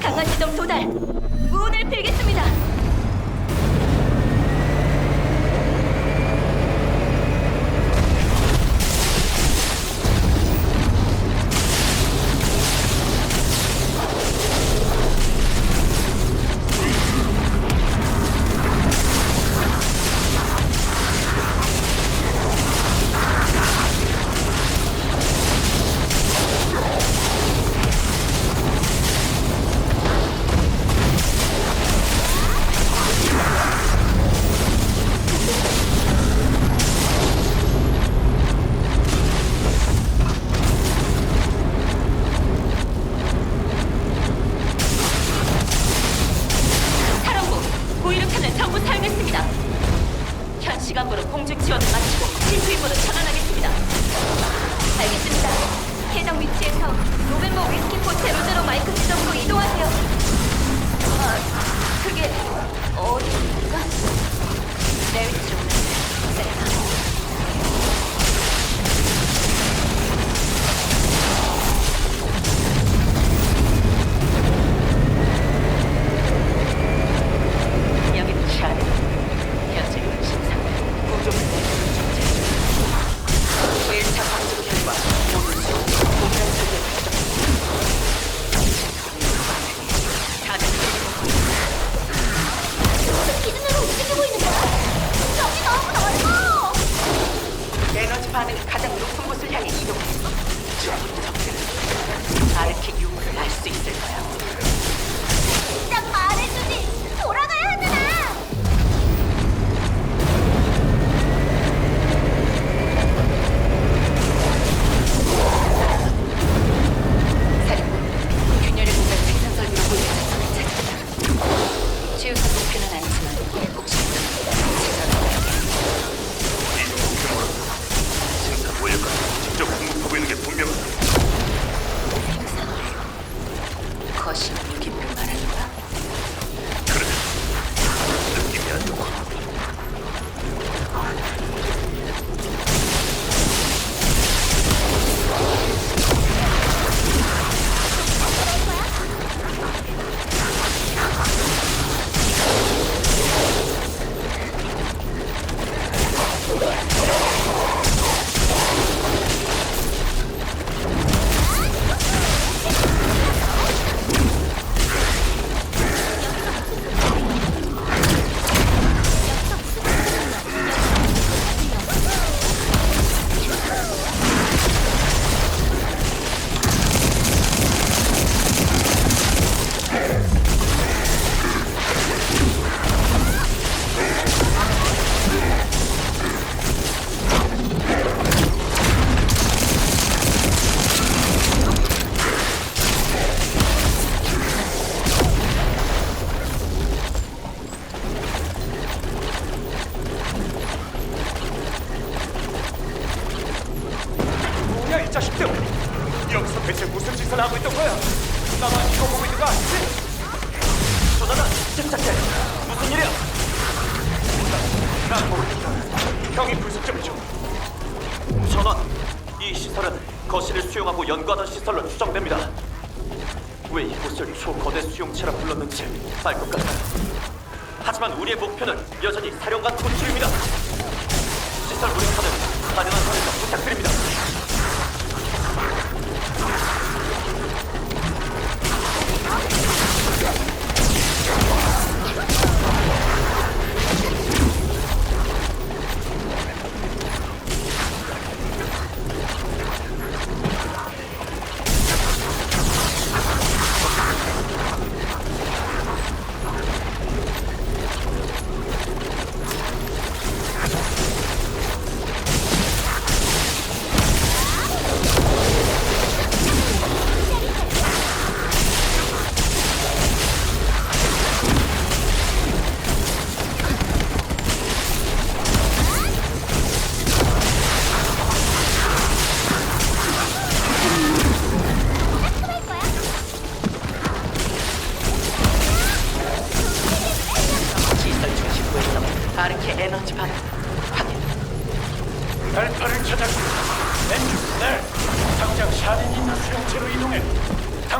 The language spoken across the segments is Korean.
강한 지점 도달. 문을 빌겠습니다.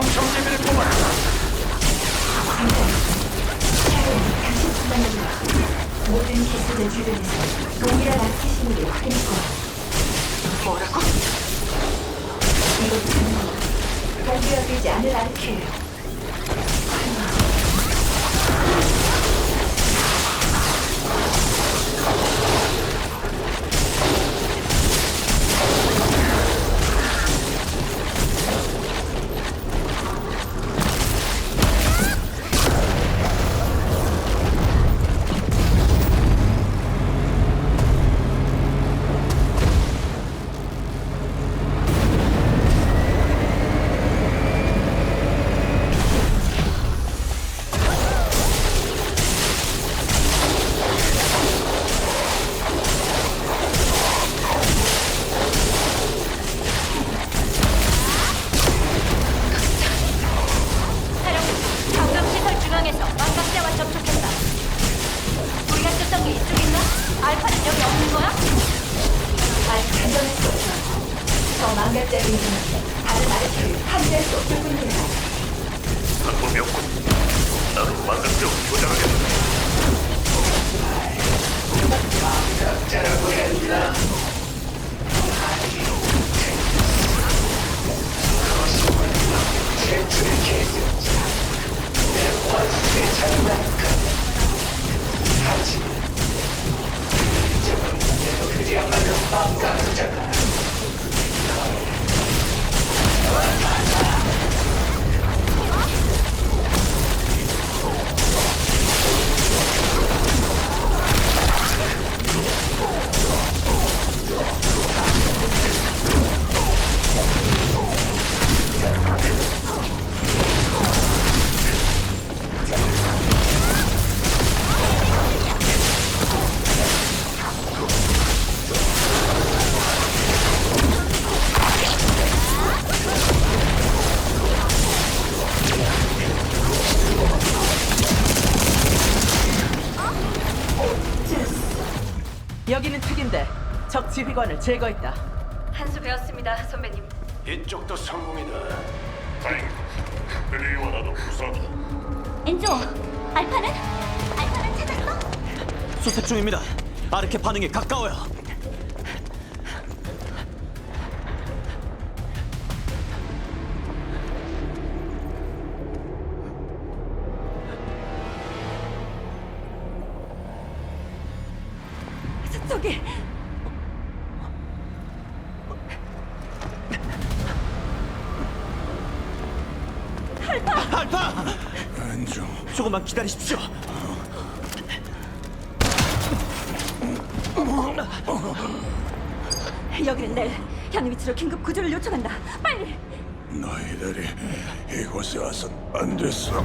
이거는 공개가 되지 않을 아키예요. 제거했다. 한 수 배웠습니다, 선배님. 이쪽도 성공이다. 다행이다. 그리와 나도 무사다. 엔조, 알파는? 알파는 찾았어? 수색 중입니다. 아르케 반응이 가까워요. 저기 조금만 기다리십시오. 여기는 넬. 현 위치로 긴급 구조를 요청한다. 빨리. 너희들이 이곳에 와서 안 됐어.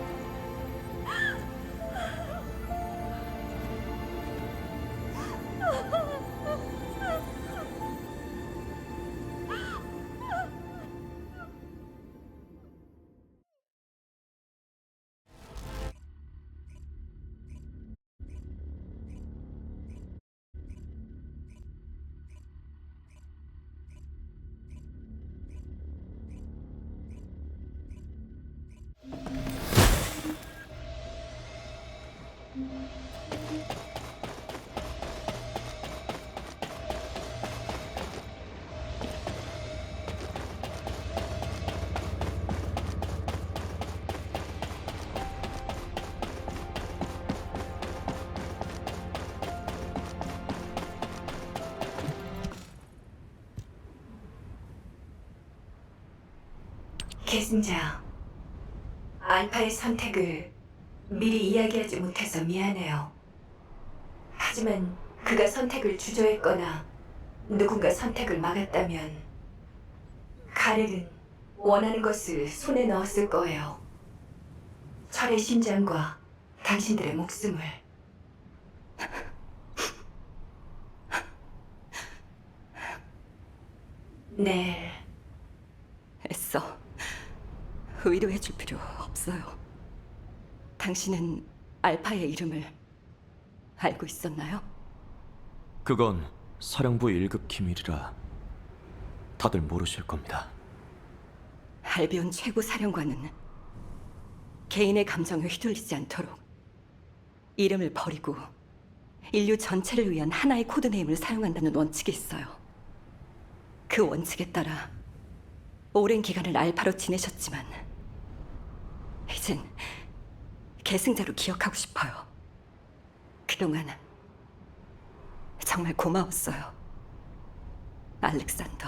계승자, 알파의 선택을 미리 이야기하지 못해서 미안해요. 하지만 그가 선택을 주저했거나 누군가 선택을 막았다면 카렐은 원하는 것을 손에 넣었을 거예요. 철의 심장과 당신들의 목숨을. 네. 애써 위로해 줄 필요 없어요. 당신은 알파의 이름을 알고 있었나요? 그건 사령부 1급 기밀이라 다들 모르실 겁니다. 알비온 최고 사령관은 개인의 감정에 휘둘리지 않도록 이름을 버리고 인류 전체를 위한 하나의 코드네임을 사용한다는 원칙이 있어요. 그 원칙에 따라 오랜 기간을 알파로 지내셨지만 이젠 계승자로 기억하고 싶어요. 그동안 정말 고마웠어요. 알렉산더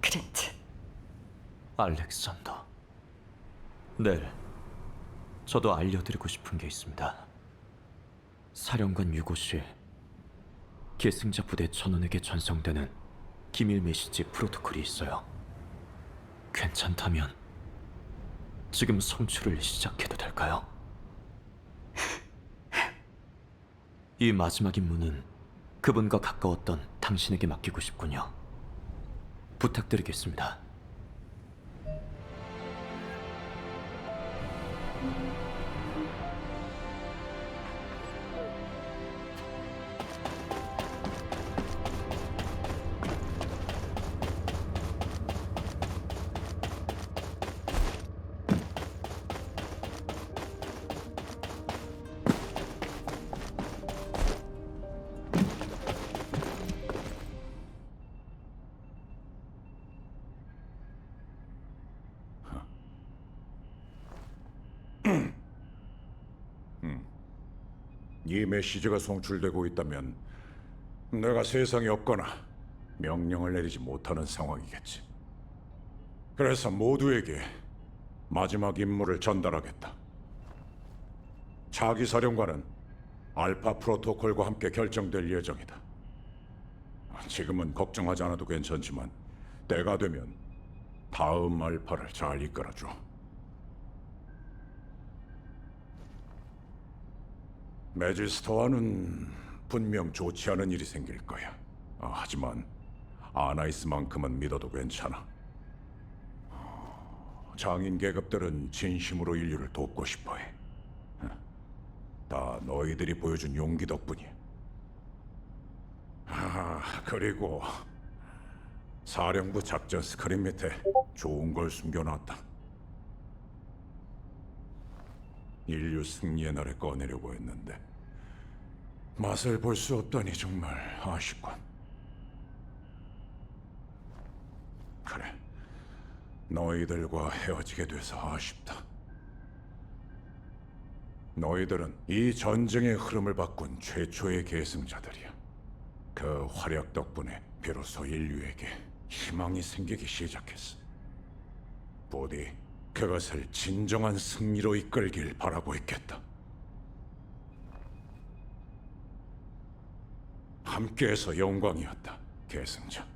그랜트. 알렉산더. 네. 저도 알려드리고 싶은 게 있습니다. 사령관 유고 씨, 계승자 부대 전원에게 전송되는 기밀 메시지 프로토콜이 있어요. 괜찮다면 지금 송출을 시작해도 될까요? 이 마지막 임무는 그분과 가까웠던 당신에게 맡기고 싶군요. 부탁드리겠습니다. 메시지가 송출되고 있다면 내가 세상에 없거나 명령을 내리지 못하는 상황이겠지. 그래서 모두에게 마지막 임무를 전달하겠다. 차기 사령관은 알파 프로토콜과 함께 결정될 예정이다. 지금은 걱정하지 않아도 괜찮지만 때가 되면 다음 알파를 잘 이끌어줘. 매지스터와는 분명 좋지 않은 일이 생길 거야. 아, 하지만 아나이스만큼은 믿어도 괜찮아. 장인 계급들은 진심으로 인류를 돕고 싶어해. 다 너희들이 보여준 용기 덕분이야. 아, 그리고 사령부 작전 스크린 밑에 좋은 걸 숨겨놨다. 인류 승리의 날에 꺼내려고 했는데 맛을 볼 수 없다니 정말 아쉽군. 그래, 너희들과 헤어지게 돼서 아쉽다. 너희들은 이 전쟁의 흐름을 바꾼 최초의 계승자들이야. 그 활약 덕분에 비로소 인류에게 희망이 생기기 시작했어. 부디 그것을 진정한 승리로 이끌길 바라고 있겠다. 함께해서 영광이었다, 계승자.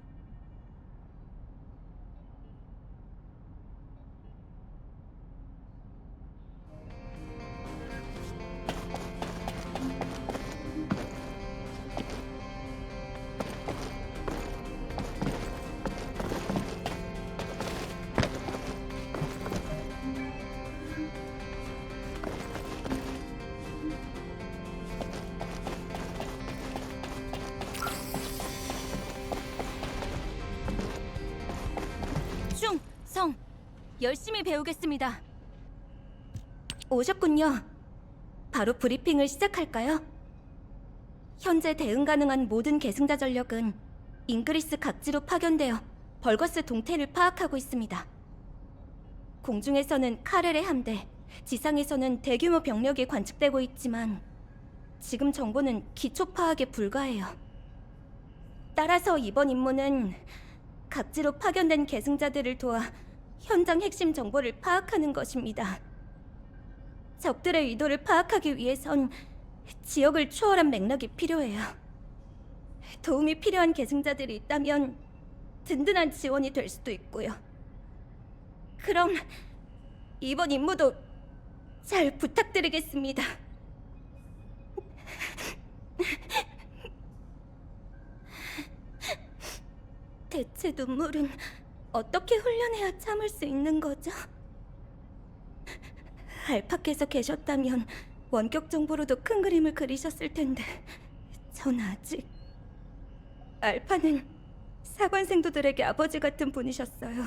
열심히 배우겠습니다. 오셨군요. 바로 브리핑을 시작할까요? 현재 대응 가능한 모든 계승자 전력은 잉그리스 각지로 파견되어 벌거스 동태를 파악하고 있습니다. 공중에서는 카렐의 함대, 지상에서는 대규모 병력이 관측되고 있지만 지금 정보는 기초 파악에 불과해요. 따라서 이번 임무는 각지로 파견된 계승자들을 도와 현장 핵심 정보를 파악하는 것입니다. 적들의 의도를 파악하기 위해선 지역을 초월한 맥락이 필요해요. 도움이 필요한 계승자들이 있다면 든든한 지원이 될 수도 있고요. 그럼 이번 임무도 잘 부탁드리겠습니다. 대체 눈물은 어떻게 훈련해야 참을 수 있는 거죠? 알파께서 계셨다면 원격 정보로도 큰 그림을 그리셨을 텐데 전 아직 알파는 사관생도들에게 아버지 같은 분이셨어요.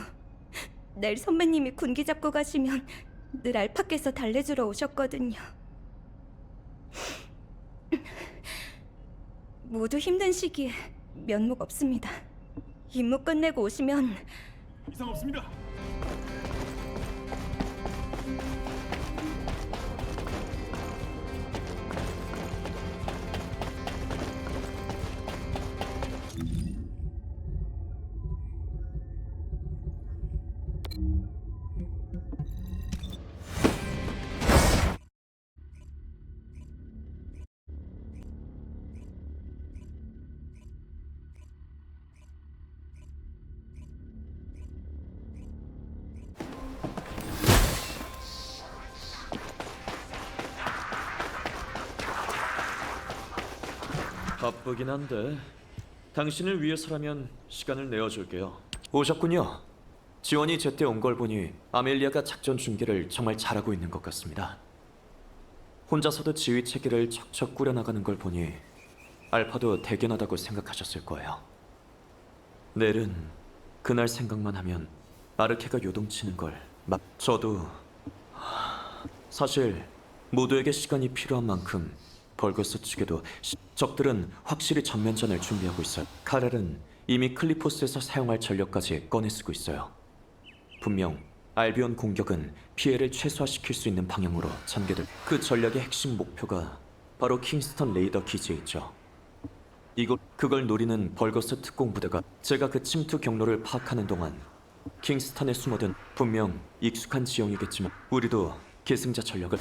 내일 선배님이 군기 잡고 가시면 늘 알파께서 달래주러 오셨거든요. 모두 힘든 시기에 면목 없습니다. 임무 끝내고 오시면 이상 없습니다. 바쁘긴 한데 당신을 위해서라면 시간을 내어줄게요. 오셨군요. 지원이 제때 온 걸 보니 아멜리아가 작전 중계를 정말 잘하고 있는 것 같습니다. 혼자서도 지휘 체계를 척척 꾸려나가는 걸 보니 알파도 대견하다고 생각하셨을 거예요. 넬은 그날 생각만 하면 아르케가 요동치는 걸 막... 저도 하, 사실 모두에게 시간이 필요한 만큼 벌거스 측에도 시- 적들은 확실히 전면전을 준비하고 있어요. 카렐은 이미 클리포스에서 사용할 전력까지 꺼내 쓰고 있어요. 분명 알비온 공격은 피해를 최소화시킬 수 있는 방향으로 전개될 그 전략의 핵심 목표가 바로 킹스턴 레이더 기지에 있죠. 이곳 그걸 노리는 벌거스 특공 부대가 제가 그 침투 경로를 파악하는 동안 킹스턴에 숨어든 분명 익숙한 지형이겠지만 우리도 계승자 전력을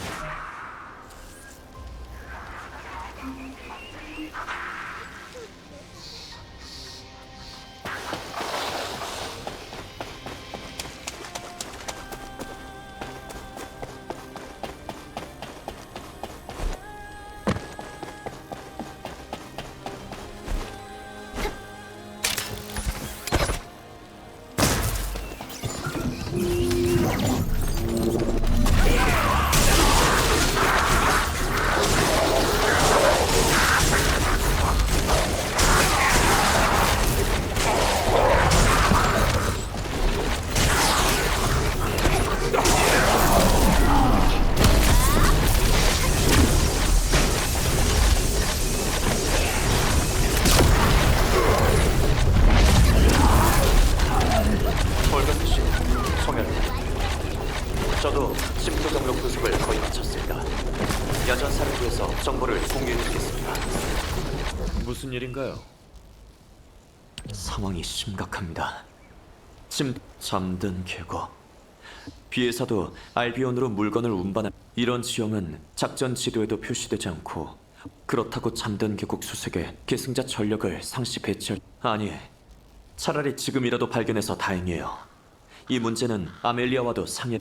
잠든 계곡. 비에서도 알비온으로 물건을 운반한 이런 지형은 작전 지도에도 표시되지 않고 그렇다고 잠든 계곡 수색에 계승자 전력을 상시 배치할 아니 차라리 지금이라도 발견해서 다행이에요. 이 문제는 아멜리아와도 상해.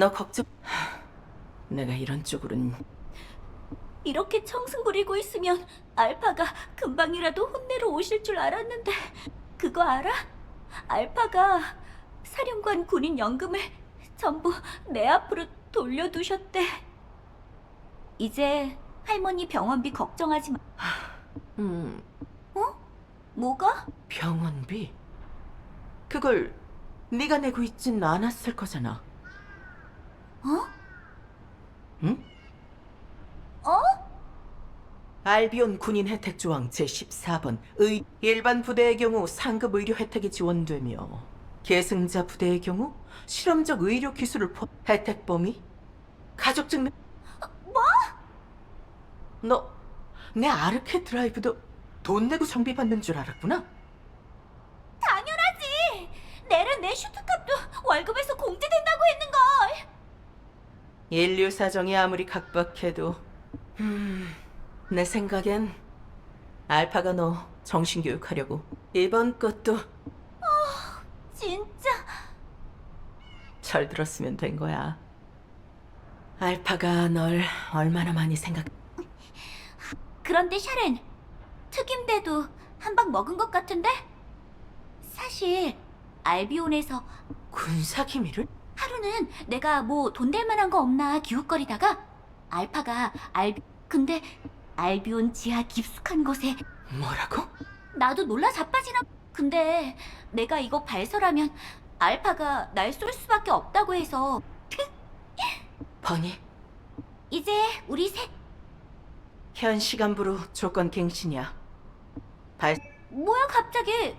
너 걱정. 하, 내가 이런 쪽으로는 이렇게 청승 부리고 있으면 알파가 금방이라도 혼내러 오실 줄 알았는데 그거 알아? 알파가 사령관 군인 연금을 전부 내 앞으로 돌려두셨대. 이제 할머니 병원비 걱정하지 마. 음, 뭐가? 병원비? 그걸 네가 내고 있진 않았을 거잖아. 어? 응? 어? 알비온 군인 혜택 조항 제14번 의 일반 부대의 경우 상급 의료 혜택이 지원되며 계승자 부대의 경우 실험적 의료 기술을 포 혜택 범위 가족 증명 뭐? 너 내 아르케 드라이브도 돈 내고 정비 받는 줄 알았구나? 당연하지. 내는 내 슈트값도 월급에서 공제된다고 했는걸. 인류 사정이 아무리 각박해도 음, 내 생각엔 알파가 너 정신 교육하려고 이번 것도 진짜 잘 들었으면 된 거야. 알파가 널 얼마나 많이 생각... 그런데 샤렌 특임대도 한 방 먹은 것 같은데? 사실 알비온에서 군사 기밀을? 하루는 내가 뭐 돈 될 만한 거 없나 기웃거리다가 알파가 알비 근데 알비온 지하 깊숙한 곳에 뭐라고? 나도 놀라 자빠지나 근데 내가 이거 발설하면 알파가 날 쏠 수밖에 없다고 해서 버니, 이제 우리 셋 현 시간부로 조건 갱신이야. 발... 뭐야 갑자기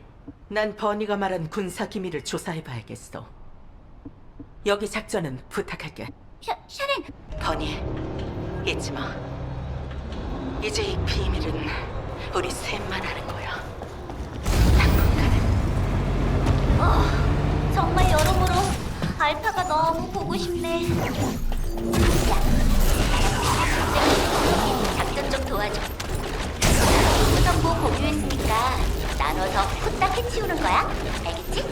난 버니가 말한 군사 기밀을 조사해봐야겠어. 여기 작전은 부탁할게. 샤, 샤렌 버니, 잊지 마. 이제 이 비밀은 우리 셋만 아는 거야. 어, 정말 여러모로 알파가 너무 보고 싶네. 작전 좀 도와줘. 정보 공유했으니까 나눠서 후딱 해치우는 거야. 알겠지?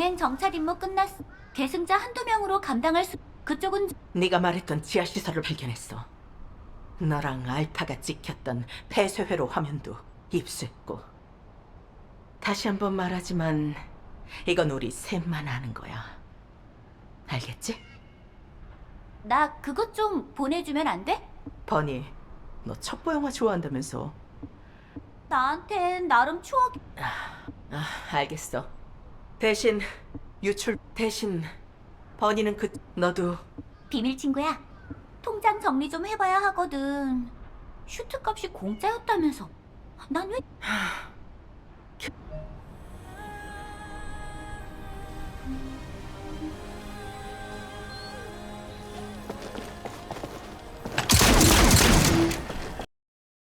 강행 정찰 임무 끝났어. 계승자 한두 명으로 감당할 수. 그쪽은 네가 말했던 지하 시설을 발견했어. 너랑 알파가 찍혔던 폐쇄회로 화면도 입수했고. 다시 한번 말하지만 이건 우리 셋만 아는 거야. 알겠지? 나 그것 좀 보내주면 안 돼? 버니, 너 첩보 영화 좋아한다면서? 나한텐 나름 추억. 아, 알겠어. 대신 유출 대신 버니는 그 너도 비밀 친구야. 통장 정리 좀 해봐야 하거든. 슈트 값이 공짜였다면서. 난 왜...